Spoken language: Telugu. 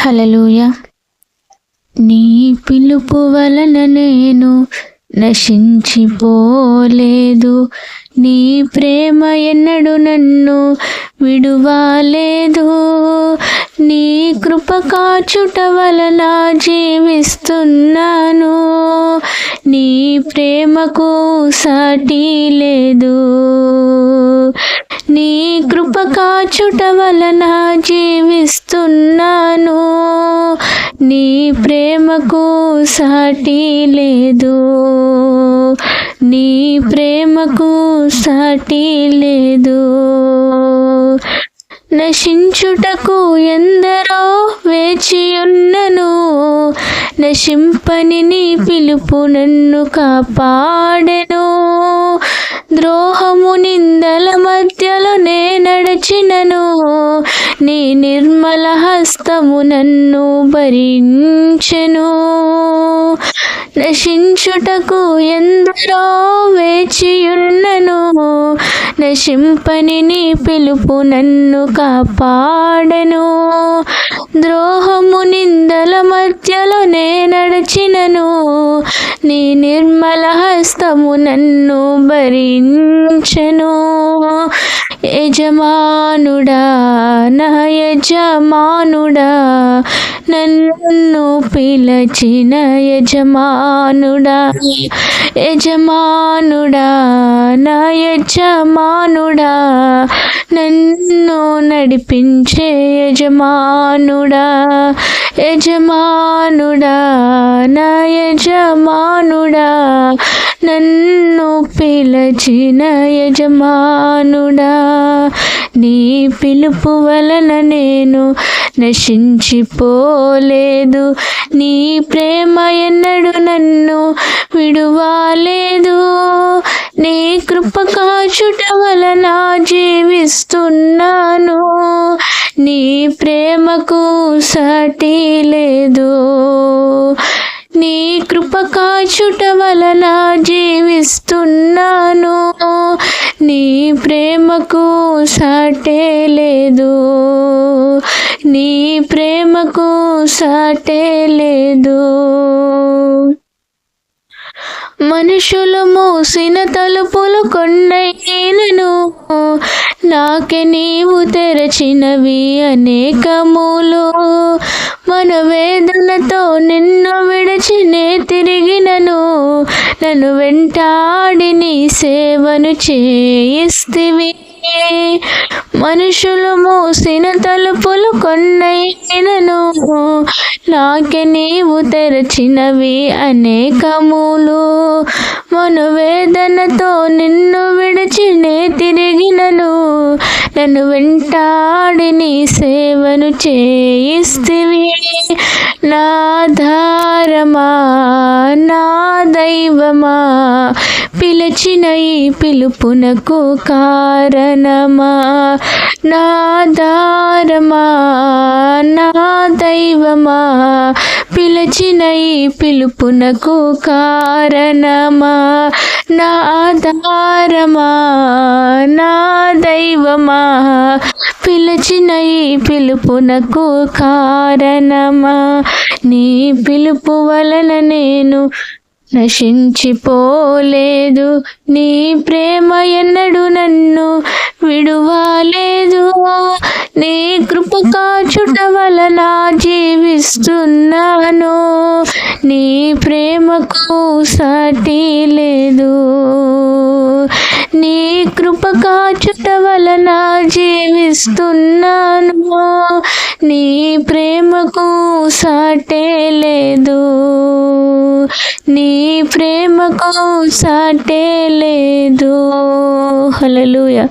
హలలుయ నీ పిలుపు వలన నేను నశించిపోలేదు. నీ ప్రేమ ఎన్నడు నన్ను విడువాలేదు. నీ కృప కాచుట వలన జీవిస్తున్నాను. నీ ప్రేమకు సాటి లేదు. నీ కృప కాచుట వలన జీవిస్తున్నాను. నీ ప్రేమకు సాటి లేదు. నీ ప్రేమకు సాటి లేదు. నశించుటకు ఎందరో వేచియున్నను నశింపని నీ పిలుపు నన్ను కాపాడెను. ద్రోహము నిందల మధ్యలో నే నడచినను. నీ నిర్మల హస్తము నన్ను భరించెను. నశించుటకు ఎందరో వేచియున్నను. నశింపని నీ పిలుపు నన్ను కాపాడను. ద్రోహము మధ్యలో నే నడచినను నీ నిర్మల హస్తము నన్ను భరించెను. యజమానుడా నా యజమానుడా నన్ను పిలచిన యజమానుడా. యజమానుడా నా యజమానుడా నన్ను నడిపించే యజమానుడా యజమానుడా నా యజమానుడా నన్ను పిలచిన యజమానుడా. నీ పిలుపు వలన నేను నశించిపోలేదు నీ ప్రేమ ఎన్నడు నన్ను విడువాలేదు. నీ కృప కాచుట వలన జీవిస్తున్నాను. నీ ప్రేమకు సాటి లేదు. నీ కృప కాచుట వలన జీవిస్తున్నాను. నీ ప్రేమకు సాటే లేదు. నీ ప్రేమకు సాటే లేదు. మనుషులు మూసిన తలుపులు కొన్నైనను నాకే నీవు తెరచినవి అనేకములు. మన వేదనతో నిన్ను విడిచినే తిరిగినను. నన్ను వెంటాడి నీ సేవను చేయిస్తివి. మనుషులు మూసిన తలుపులు కొన్నైనను. నాకే నీవు తెరచినవి అనేకములు. మనవేదనతో నిన్ను విడిచినే తిరిగినను. నన్ను వెంటాడి నీ సేవను చేయిస్తివి. నాధారమా నా దైవమా పిలిచిన ఈ పిలుపునకు కారణమా? నాధారమా నా దైవమా పిలిచిన ఈ పిలుపునకు కారణమా? నా ఆధారమా నా దైవమా? పిలిచిన ఈ పిలుపునకు కారణమా? నీ పిలుపు వలన నేను నశించిపోలేదు. నీ ప్రేమ ఎన్నడు నన్ను విడువాలేదు. నీ కృప కాచుట వలన ప్రేమిస్తున్నాను నీ ప్రేమకు సాటి లేదు. నీ కృప కాచుట వలన జీవిస్తున్నాను. నీ ప్రేమకు సాటే లేదు. నీ ప్రేమకు సాటే లేదు. హలలుయా